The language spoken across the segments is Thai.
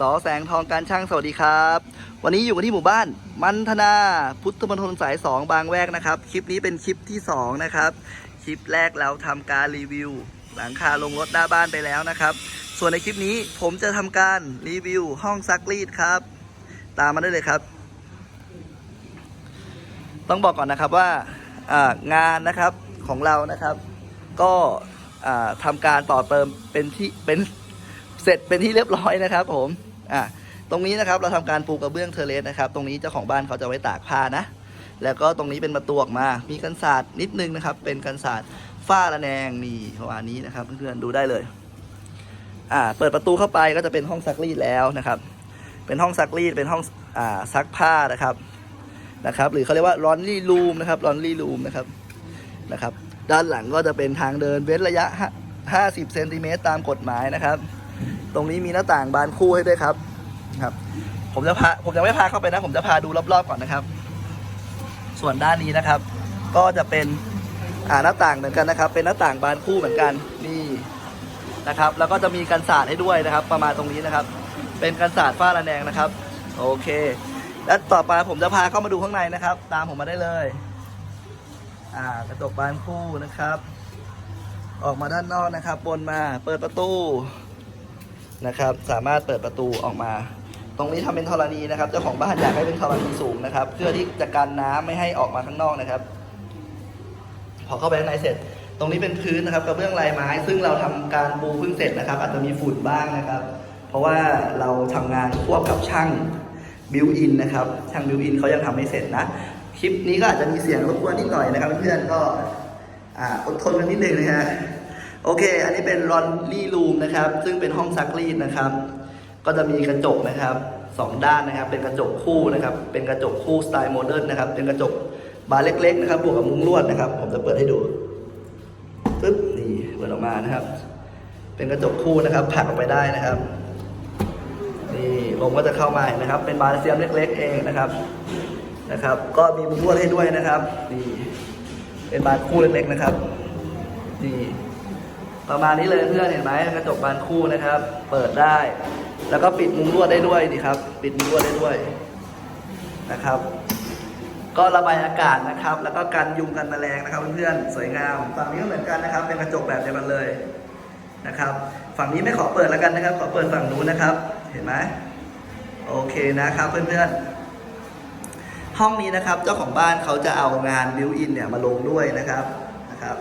สอแสงทองการช่างสวัสดีครับ วันนี้อยู่กันที่หมู่บ้าน มันธนาพุทธมณฑลสาย 2 บางแวกนะครับ คลิปนี้เป็นคลิปที่ 2 นะครับ คลิปแรกเราทำการรีวิว หลังคาลงรถหน้าบ้านไปแล้วนะครับ ส่วนในคลิปนี้ผมจะทำการรีวิวห้องซักรีดครับ ตามมาได้เลยครับ ต้องบอกก่อนนะครับว่างานนะครับของเรานะครับ ก็อ่าทำการต่อเติมเป็นที่เป็นเสร็จเป็นที่เรียบร้อยนะครับผม อ่าตรงนี้นะครับเราทำการปูกระเบื้องเทเลสนะครับ ตรงนี้เจ้าของบ้านเขาจะไว้ตากผ้านะ แล้วก็ตรงนี้เป็นประตูออกมา มีกันศาสตร์นิดนึงนะครับ เป็นกันศาสตร์ฝ้าระแนงนี่ประมาณนี้นะครับเพื่อนๆดูได้เลยอ่าเปิดประตูเข้าไปก็จะเป็นห้องซักรีดแล้วนะครับ เป็นห้องซักรีดเป็นห้องอ่าซักผ้านะครับนะครับ หรือเขาเรียกว่าลอนลี่รูมนะครับลอนลี่รูมนะครับนะครับ ด้านหลังก็จะเป็นทางเดินเว้นระยะ 50เซนติเมตรตามกฎหมายนะครับ ตรงนี้มีหน้าต่างบานคู่ให้ด้วยครับ ครับ ผมจะพาผมจะไม่พาเข้าไปนะ ผมจะพาดูรอบๆก่อนนะครับ ส่วนด้านนี้นะครับ ก็จะเป็นอ่าหน้าต่างเหมือนกันนะครับ เป็นหน้าต่างบานคู่เหมือนกันนี่นะครับ แล้วก็จะมีกันศาสตร์ให้ด้วยนะครับ ประมาณตรงนี้นะครับ เป็นกันศาสตร์ฝ้าระแนงนะครับ โอเค และต่อไปผมจะพาเข้ามาดูข้างในนะครับ ตามผมมาได้เลยอ่ากระจกบานคู่นะครับ ออกมาด้านนอกนะครับ บนมาเปิดประตู นะครับ สามารถเปิดประตูออกมา ตรงนี้ทำเป็นธรณีนะครับ เจ้าของบ้านอยากให้เป็นธรณีสูงนะครับ เพื่อที่จะกันน้ำไม่ให้ออกมาข้างนอกนะครับ พอเข้าไปข้างในเสร็จ ตรงนี้เป็นพื้นนะครับกระเบื้องลายไม้ ซึ่งเราทำการปูเพิ่งเสร็จนะครับ อาจจะมีฝุ่นบ้างนะครับ เพราะว่าเราทำงานควบกับช่างบิวอินนะครับช่างบิวอินเขายังทำไม่เสร็จนะ คลิปนี้ก็อาจจะมีเสียงรบกวนนิดหน่อยนะครับ เพื่อนๆก็อ่าอดทนกันนิดนึงนะฮะ โอเค อันนี้เป็นรอนลี่รูมนะครับ ซึ่งเป็นห้องซักรีดนะครับ ก็จะมีกระจกนะครับสองด้านนะครับ เป็นกระจกคู่นะครับ เป็นกระจกคู่สไตล์โมเดิร์นนะครับ เป็นกระจกบานเล็กๆนะครับ บวกกับมุ้งลวดนะครับ ผมจะเปิดให้ดูปึ๊บนี่เปิดออกมานะครับ เป็นกระจกคู่นะครับผลักออกไปได้นะครับนี่ลมก็จะเข้ามาเห็นนะครับ เป็นบานเซียมเล็ก ๆ เองนะครับนะครับ ก็มีมุ้งลวดให้ด้วยนะครับนี่เป็นบานคู่เล็กๆนะครับนี่ ประมาณนี้เลยเพื่อนเห็นไหมกระจกบานคู่นะครับ เปิดได้ แล้วก็ปิดมุ้งลวดได้ด้วยดีครับ ปิดมุ้งลวดได้ด้วยนะครับ ก็ระบายอากาศนะครับ แล้วก็กันยุงกันแมลงนะครับเพื่อนๆสวยงามฝั่งนี้ก็เหมือนกันนะครับ เป็นกระจกแบบเดียวกันเลยนะครับ ฝั่งนี้ไม่ขอเปิดแล้วกันนะครับ ขอเปิดฝั่งนู้นนะครับ เห็นไหมโอเคนะครับเพื่อนๆห้องนี้นะครับเจ้าของบ้านเขาจะเอางานบิวอินเนี่ยมาลงด้วยนะครับนะครับ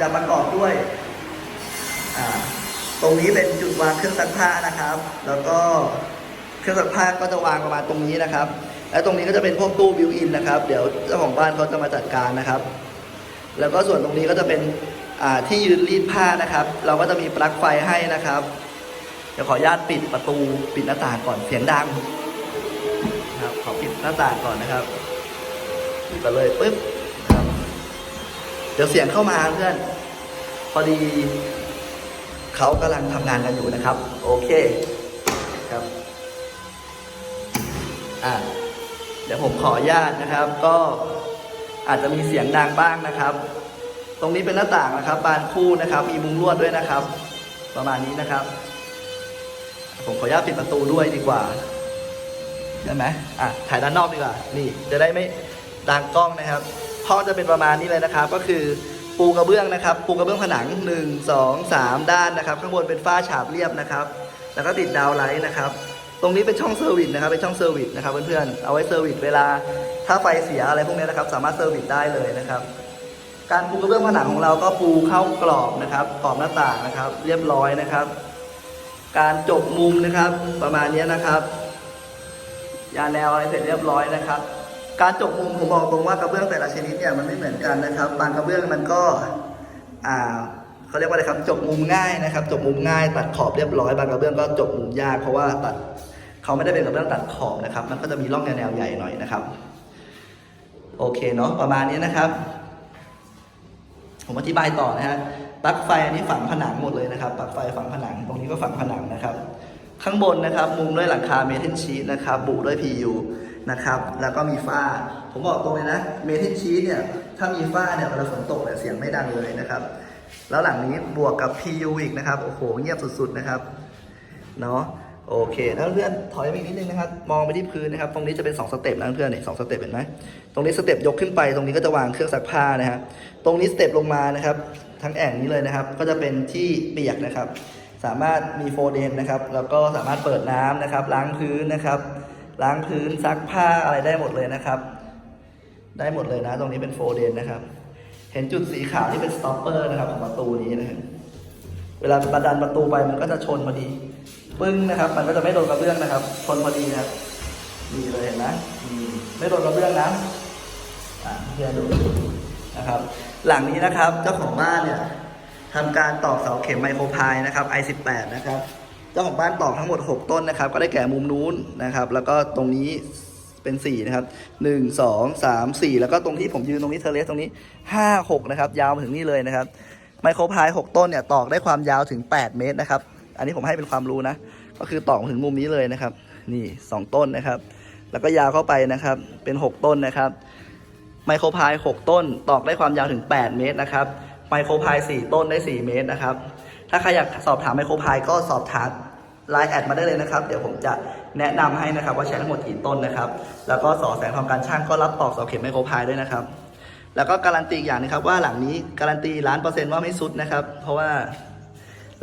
จะประกอบด้วย ตรงนี้เป็นจุดวางเครื่องซักผ้านะครับ แล้วก็เครื่องซักผ้าก็จะวางประมาณตรงนี้นะครับ และตรงนี้ก็จะเป็นพวกตู้บิวอินนะครับ เดี๋ยวเจ้าของบ้านเขาจะมาจัดการนะครับ แล้วก็ส่วนตรงนี้ก็จะเป็นที่ยืนรีดผ้านะครับ เราก็จะมีปลั๊กไฟให้นะครับเดี๋ยวขออนุญาตปิดประตูปิดหน้าต่างก่อนเสียงดังครับขอปิดหน้าต่างก่อนนะครับปิดไปเลยปึ๊บครับ เดี๋ยวเสียงเข้ามาเพื่อน พอดี เขากำลังทำงานกันอยู่นะครับ โอเคครับอะเดี๋ยวผมขออนุญาตนะครับ ก็อาจจะมีเสียงดังบ้างนะครับ ตรงนี้เป็นหน้าต่างนะครับ บานคู่นะครับ มีมุ้งลวดด้วยนะครับ ประมาณนี้นะครับ ผมขออนุญาตปิดประตูด้วยดีกว่าได้ไหมอะถ่ายด้านนอกดีกว่า นี่จะได้ไม่ดังกล้องนะครับห้องจะเป็นประมาณนี้เลยนะครับ ก็คือ ปูกระเบื้องนะครับ ปูกระเบื้องผนัง 1 2 3 ด้านนะครับ ข้างบนเป็นฝ้าฉาบเรียบนะครับ แล้วก็ติดดาวไลท์นะครับ ตรงนี้เป็นช่องเซอร์วิสนะครับ เป็นช่องเซอร์วิสนะครับเพื่อนๆ เอาไว้เซอร์วิสเวลา ถ้าไฟเสียอะไรพวกนี้นะครับ สามารถเซอร์วิสได้เลยนะครับ การปูกระเบื้องผนังของเราก็ปูเข้ากรอบนะครับ กรอบหน้าต่างนะครับ เรียบร้อยนะครับ การจบมุมนะครับ ประมาณนี้นะครับ ยาแนวอะไรเสร็จเรียบร้อยนะครับ การจบมุมผมบอกตรงว่ากระเบื้องแต่ละชนิดเนี่ยมันไม่เหมือนกันนะครับ บางกระเบื้องมันก็อ่าเขาเรียกว่าอะไรครับจบมุมง่ายนะครับจบมุมง่าย ตัดขอบเรียบร้อยบางกระเบื้องก็จบมุมยากเพราะว่าตัดเขาไม่ได้เป็นกระเบื้องตัดขอบนะครับ มันก็จะมีร่องแนวใหญ่หน่อยนะครับ โอเคเนาะประมาณนี้นะครับ ผมอธิบายต่อนะฮะปลั๊กไฟอันนี้ฝังผนังหมดเลยนะครับปลั๊กไฟฝังผนังตรงนี้ก็ฝังผนังนะครับ ข้างบนนะครับ มุงด้วยหลังคาเมทัลชีตนะครับ บุด้วย PU นะครับ แล้วก็มีฝ้า ผมบอกตรงเลยนะ เมทัลชีตเนี่ย ถ้ามีฝ้าเนี่ยเวลาฝนตกเนี่ยเสียงไม่ดังเลยนะครับ แล้วหลังนี้บวกกับ PU อีกนะครับ โอ้โห เงียบสุดๆนะครับ เนาะโอเคถ้าเพื่อนถอยไปอีกนิดนึงนะครับ มองไปที่พื้นนะครับ ตรงนี้จะเป็น 2 สเต็ปนะเพื่อนเนี่ยสองสเต็ปเห็นไหมตรงนี้สเต็ปยกขึ้นไป ตรงนี้ก็จะวางเครื่องซักผ้านะฮะ ตรงนี้สเต็ปลงมานะครับ ทั้งแอ่งนี้เลยนะครับ ก็จะเป็นที่เปียกนะครับ สามารถมีโฟเดนนะครับ แล้วก็สามารถเปิดน้ำนะครับ ล้างพื้นนะครับ ล้างพื้นซักผ้าอะไรได้หมดเลยนะครับ ได้หมดเลยนะ ตรงนี้เป็นโฟเดนนะครับ เห็นจุดสีขาวที่เป็นสต็อปเปอร์นะครับของประตูนี้นะครับเวลาบันดันประตูไปมันก็จะชนพอดี ปึ้งนะครับ มันก็จะไม่โดนกระเบื้องนะครับ ชนพอดีนะครับนี่เลยเห็นไหมไม่โดนกระเบื้องนะอะเพื่อดูนะครับ หลังนี้นะครับเจ้าของบ้านเนี่ยทำการตอกเสาเข็มไมโครพายนะครับ i18 นะครับ เจ้าของบ้านตอกทั้งหมด 6 ต้นนะครับ ก็ได้แก่มุมนู้นนะครับ แล้วก็ตรงนี้เป็น4นะครับ1 2 3 4 แล้วก็ตรงที่ผมยืนตรงนี้เทเลสตรงนี้ 5 6 นะครับ ยาวมาถึงนี่เลยนะครับ ไมโครพาย 6 ต้นเนี่ยตอกได้ความยาวถึง 8 เมตรนะครับ อันนี้ผมให้เป็นความรู้นะ ก็คือตอกถึงมุมนี้เลยนะครับ นี่ 2 ต้นนะครับ แล้วก็ยาวเข้าไปนะครับ เป็น 6 ต้นนะครับ ไมโครพาย 6 ต้น ตอกได้ความยาวถึง 8 เมตรนะครับ ไมโครพาย 4 ต้นได้ 4 เมตรนะครับ ถ้าใครอยากสอบถามไมโครพายก็สอบถามไลน์แอดมาได้เลยนะครับ เดี๋ยวผมจะแนะนำให้นะครับว่าใช้ทั้งหมดกี่ต้นนะครับ แล้วก็สอแสงทองการช่างก็รับตอกเสาเข็มไมโครพายด้วยนะครับ แล้วก็การันตีอีกอย่างนะครับว่าหลังนี้การันตีล้านเปอร์เซ็นต์ว่าไม่สุดนะครับ เพราะว่า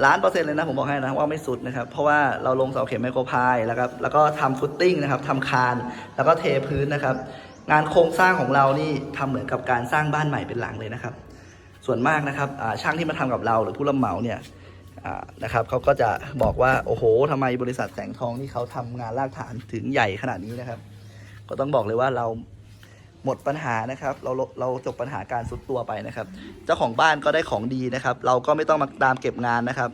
ล้านเปอร์เซ็นต์เลยนะผมบอกให้นะว่าไม่สุดนะครับ เพราะว่าเราลงเสาเข็มไมโครพายแล้วครับแล้วก็ทำฟุตติ้งนะครับทำคานแล้วก็เทพื้นนะครับ งานโครงสร้างของเรานี่ทำเหมือนกับการสร้างบ้านใหม่เป็นหลังเลยนะครับ ส่วนมากนะครับช่างที่มาทำกับเราหรือผู้รับเหมาเนี่ยอ่า นะครับเขาก็จะบอกว่าโอ้โหทำไมบริษัทแสงทองนี่เขาทำงานรากฐานถึงใหญ่ขนาดนี้นะครับ ก็ต้องบอกเลยว่าเราหมดปัญหานะครับ เราเราจบปัญหาการสุดตัวไปนะครับ เจ้าของบ้านก็ได้ของดีนะครับ เราก็ไม่ต้องมาตามเก็บงานนะครับ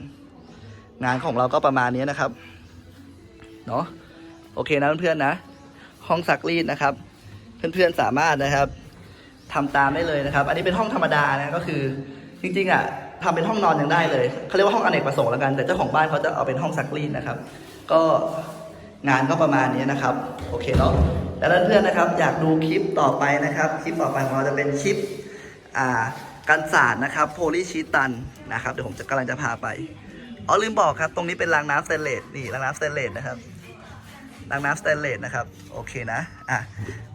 งานของเราก็ประมาณนี้นะครับเนาะโอเคนะเพื่อนๆนะ ห้องซักรีดนะครับ เพื่อนๆสามารถนะครับทำตามได้เลยนะครับ อันนี้เป็นห้องธรรมดานะก็คือ จริงๆอะทำเป็นห้องนอนยังได้เลยเขาเรียกว่าห้องอเนกประสงค์แล้วกัน แต่เจ้าของบ้านเขาจะเอาเป็นห้องซักรีดนะครับ ก็งานก็ประมาณนี้นะครับ โอเคเนาะแล้วเพื่อนๆนะครับ อยากดูคลิปต่อไปนะครับ คลิปต่อไปของเราจะเป็นคลิปอ่ากันศาสตร์นะครับโพลีชีตันนะครับเดี๋ยวผมจะกำลังจะพาไปอ๋อลืมบอกครับ ตรงนี้เป็นรางน้ำสเตนเลสนี่รางน้ำสเตนเลสนะครับ ดังน้ำสเตนเลสนะครับ โอเคนะ อะ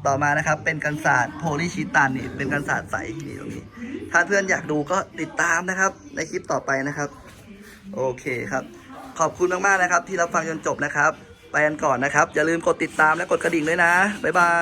ต่อมานะครับ เป็นกันศาสตร์โพลีชิตันนี่ เป็นกันศาสตร์ใสนี่ตรงนี้ ถ้าเพื่อนอยากดูก็ติดตามนะครับ ในคลิปต่อไปนะครับ โอเคครับ ขอบคุณมากๆนะครับ ที่รับฟังจนจบนะครับ ไปกันก่อนนะครับ อย่าลืมกดติดตามและกดกระดิ่งด้วยนะ บ๊ายบาย